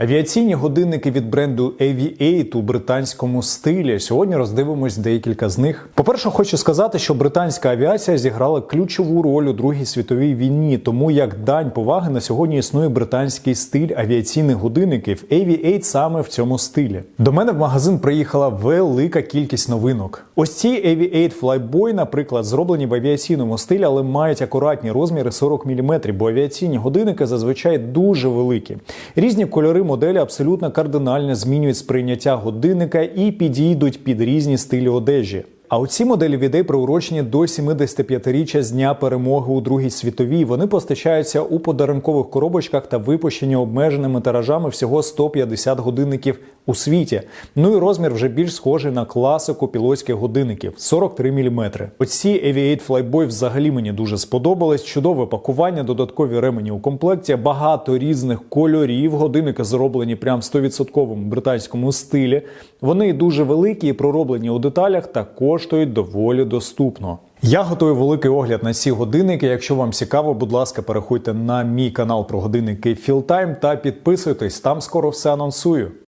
Авіаційні годинники від бренду Aviate у британському стилі. Сьогодні роздивимось декілька з них. По-перше, хочу сказати, що британська авіація зіграла ключову роль у Другій світовій війні, тому як дань поваги на сьогодні існує британський стиль авіаційних годинників. Aviate саме в цьому стилі. До мене в магазин приїхала велика кількість новинок. Ось ці Aviate Flyboy, наприклад, зроблені в авіаційному стилі, але мають акуратні розміри 40 мм, бо авіаційні годинники зазвичай дуже великі. Різні кольори моделі абсолютно кардинально змінюють сприйняття годинника і підійдуть під різні стилі одежі. А оці моделі відей приурочені до 75-річчя з дня перемоги у Другій світовій. Вони постачаються у подарункових коробочках та випущені обмеженими тиражами всього 150 годинників у світі. Ну і розмір вже більш схожий на класику пілотських годинників 43 мм. Оці Aviate Flyboy взагалі мені дуже сподобались. Чудове пакування, додаткові ремені у комплекті, багато різних кольорів. Годинники зроблені прям в 100% британському стилі. Вони дуже великі і пророблені у деталях та коштують доволі доступно. Я готую великий огляд на ці годинники. Якщо вам цікаво, будь ласка, переходьте на мій канал про годинники Fieldtime та підписуйтесь. Там скоро все анонсую.